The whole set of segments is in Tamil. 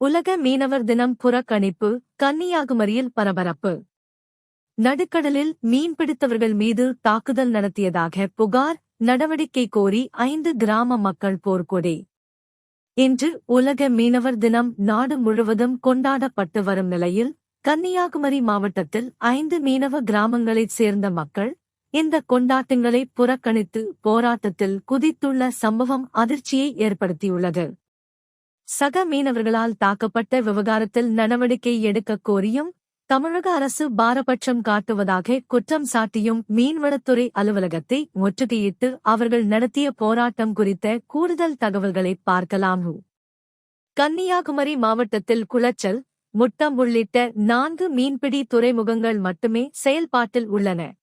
உலக மீனவர் தினம் புறக்கணிப்பு கன்னியாகுமரியில் பரபரப்பு. நடுக்கடலில் மீன்பிடித்தவர்கள் மீது தாக்குதல் நடத்தியதாக புகார் நடவடிக்கை கோரி ஐந்து கிராம மக்கள் போர்க்கொடி. இன்று உலக மீனவர் தினம் நாடு முழுவதும் கொண்டாடப்பட்டு வரும் நிலையில் கன்னியாகுமரி மாவட்டத்தில் ஐந்து மீனவ கிராமங்களைச் சேர்ந்த மக்கள் இந்த கொண்டாட்டங்களை புறக்கணித்து போராட்டத்தில் குதித்துள்ள சம்பவம் அதிர்ச்சியை ஏற்படுத்தியுள்ளது. சக மீனவர்களால் தாக்கப்பட்ட விவகாரத்தில் நடவடிக்கை எடுக்கக் கோரியும் தமிழக அரசு பாரபட்சம் காட்டுவதாக குற்றம் சாட்டியும் மீன்வளத்துறை அலுவலகத்தை முற்றுகையிட்டு அவர்கள் நடத்திய போராட்டம் குறித்த கூடுதல் தகவல்களை பார்க்கலாம். கன்னியாகுமரி மாவட்டத்தில் குளச்சல் முட்டம் உள்ளிட்ட நான்கு மீன்பிடி துறைமுகங்கள் மட்டுமே செயல்பாட்டில் உள்ளன.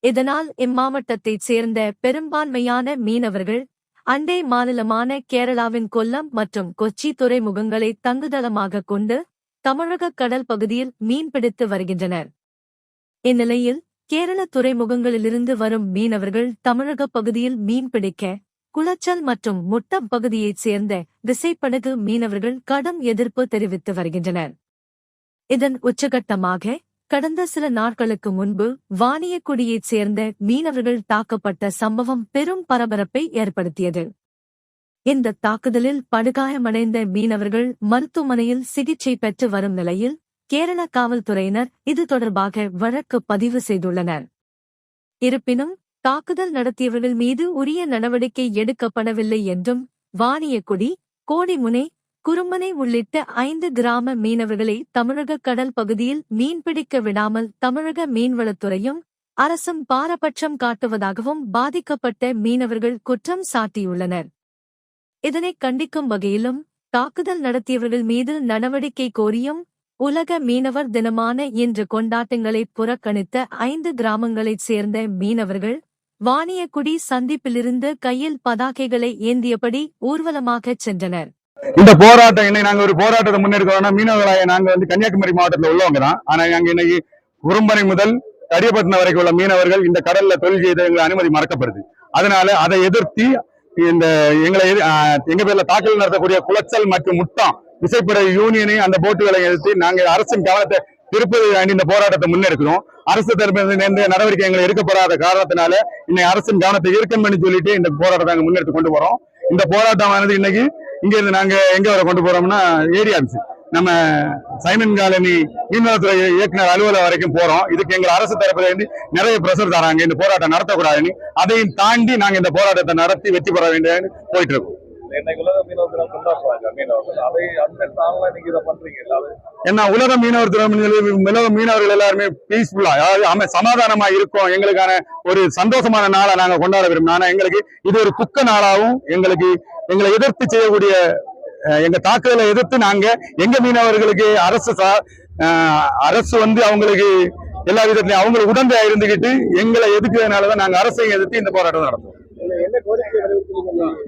இதனால் இம்மாவட்டத்தைச் சேர்ந்த பெரும்பான்மையான மீனவர்கள் அண்டை மாநிலமான கேரளாவின் கொல்லம் மற்றும் கொச்சி துறைமுகங்களை தங்குதளமாக கொண்டு தமிழக கடல் பகுதியில் மீன்பிடித்து வருகின்றனர். இந்நிலையில் கேரள துறைமுகங்களிலிருந்து வரும் மீனவர்கள் தமிழக பகுதியில் மீன்பிடிக்க குளச்சல் மற்றும் முட்டம் பகுதியைச் சேர்ந்த திசைப்படகு மீனவர்கள் கடும் எதிர்ப்பு தெரிவித்து வருகின்றனர். இதன் உச்சகட்டமாக கடந்த சில நாட்களுக்கு முன்பு வாணியக்குடியைச் சேர்ந்த மீனவர்கள் தாக்கப்பட்ட சம்பவம் பெரும் பரபரப்பை ஏற்படுத்தியது. இந்த தாக்குதலில் படுகாயமடைந்த மீனவர்கள் மருத்துவமனையில் சிகிச்சை பெற்று வரும் நிலையில் கேரள காவல்துறையினர் இது தொடர்பாக வழக்கு பதிவு செய்துள்ளனர். இருப்பினும் தாக்குதல் நடத்தியவர்கள் மீது உரிய நடவடிக்கை எடுக்கப்படவில்லை என்றும் வாணியக்குடி கோடிமுனை குறும்பனை உள்ளிட்ட ஐந்து கிராம மீனவர்களை தமிழக கடல் பகுதியில் மீன்பிடிக்க விடாமல் தமிழக மீன்வளத்துறையும் அரசும் பாரபட்சம் காட்டுவதாகவும் பாதிக்கப்பட்ட மீனவர்கள் குற்றம் சாட்டியுள்ளனர். இதனை கண்டிக்கும் வகையிலும் தாக்குதல் நடத்தியவர்கள் மீது நடவடிக்கை கோரியும் உலக மீனவர் தினமான இன்று கொண்டாட்டங்களை புறக்கணித்த ஐந்து கிராமங்களைச் சேர்ந்த மீனவர்கள் வாணியக்குடி சந்திப்பிலிருந்து கையில் பதாகைகளை ஏந்தியபடி ஊர்வலமாகச் சென்றனர். இந்த போராட்டம் இன்னைக்கு நாங்க ஒரு போராட்டத்தை முன்னெடுக்கிறோம்னா மீனவர்களாய நாங்க வந்து கன்னியாகுமரி மாவட்டத்துல உள்ளவங்க தான். ஆனா நாங்க இன்னைக்கு குறும்பனை முதல் கரியப்பட்டினம் வரைக்கும் உள்ள மீனவர்கள் இந்த கடல்ல தொழில் செய்த எங்களை அனுமதி மறக்கப்படுது. அதனால அதை எதிர்த்து இந்த எங்களை எங்க பேர்ல தாக்கல் நடத்தக்கூடிய குளச்சல் மற்றும் முட்டம் விசைப்படை யூனியனை அந்த போட்டுகளை எதிர்த்து நாங்க அரசின் கவனத்தை திருப்பதி வேண்டி இந்த போராட்டத்தை முன்னெடுக்கிறோம். அரசு தரப்பில் எந்த நடவடிக்கை எங்களை எடுக்கப்படாத காரணத்தினால இன்னைக்கு அரசின் கவனத்தை ஈர்க்கம் பண்ணி சொல்லிட்டு இந்த போராட்டத்தை நாங்க முன்னெடுத்து கொண்டு போறோம் இந்த போராட்டம் ஆனது இன்னைக்கு இங்க இருந்து நாங்க எங்க வரை கொண்டு போறோம்னா ஏரியா ஆபீஸ். நம்ம சைமன் காலனி மீன்வளத்துறை இயக்குனர் அலுவலகம் வரைக்கும் போறோம். இதுக்கு எங்க அரசு தரப்புல இருந்து நிறைய பிரஷர் தராங்க. இந்த போராட்டம் நடத்தக்கூடாதுன்னு. அதையும் தாண்டி நாங்க இந்த போராட்டத்தை நடத்தி வெற்றி பெற வேண்டியன்னு போயிட்டு இருக்கோம் இன்னைக்கு உலக மீனவர் தினம் உலக மீனவர்கள் எல்லாருமே பீஸ்ஃபுல்லா அதாவது சமாதானமா இருக்கும். எங்களுக்கான ஒரு சந்தோஷமான நாளை நாங்க கொண்டாட விரும்புறோம். ஆனா எங்களுக்கு இது ஒரு துக்க நாளாவும் எங்களுக்கு எங்களை எதிர்த்து செய்யக்கூடிய எங்க தாக்குதலை எதிர்த்து நாங்க எங்க மீனவர்களுக்கு அரசு சா- அரசு வந்து அவங்களுக்கு எல்லா விதத்திலையும் அவங்களுக்கு உடந்தையா இருந்துகிட்டு எங்களை எதுக்குறதுனாலதான் நாங்க அரசையும் எதிர்த்து இந்த போராட்டம் நடத்துவோம்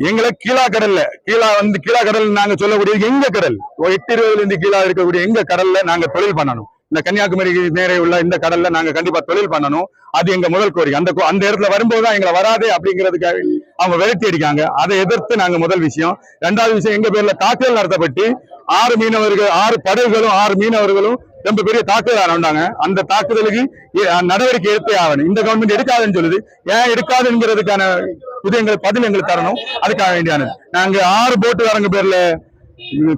எங்களை கீழா கடல்ல கீழா வந்து கீழா கடல் நாங்க சொல்லக்கூடிய எங்க கடல்? எட்டு இருபதுல இருந்து கீழா இருக்கக்கூடிய எங்க கடல்ல நாங்க தொழில் பண்ணணும். இந்த கன்னியாகுமரி நேரே உள்ள இந்த கடல்ல நாங்க கண்டிப்பா தொழில் பண்ணணும். அது எங்க முதல் கோரிக்கை. அந்த கோ- அந்த இடத்துல வரும்போது தான் எங்களை வராதே அப்படிங்கிறதுக்காக அவங்க விரட்டி அடிக்காங்க. அதை எதிர்த்து நாங்க முதல் விஷயம். ரெண்டாவது விஷயம் எங்க பேர்ல தாக்குதல் நடத்தப்பட்டு ஆறு மீனவர்கள் ஆறு படகுகளும் ஆறு மீனவர்களும் ரொம்ப பெரிய தாக்குதல் ஆரம்பிட்டாங்க அந்த தாக்குதலுக்கு நடவடிக்கை எடுத்தே ஆகணும். இந்த கவர்மெண்ட் எடுக்காதுன்னு சொல்லுது. ஏன் எடுக்காதுங்கிறதுக்கான இது எங்களுக்கு பதில் எங்களுக்கு தரணும். அதுக்காக வேண்டியானது. நாங்க ஆறு போட்டுக்காரங்க பேர்ல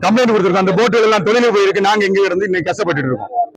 கம்ப்ளைண்ட் கொடுத்துருக்கோம். அந்த போட்டுகள் எல்லாம் தொழிலுக்கு போயிருக்கு. நாங்க இங்க இருந்து இன்னைக்கு கஷ்டப்பட்டுட்டு இருக்கோம்.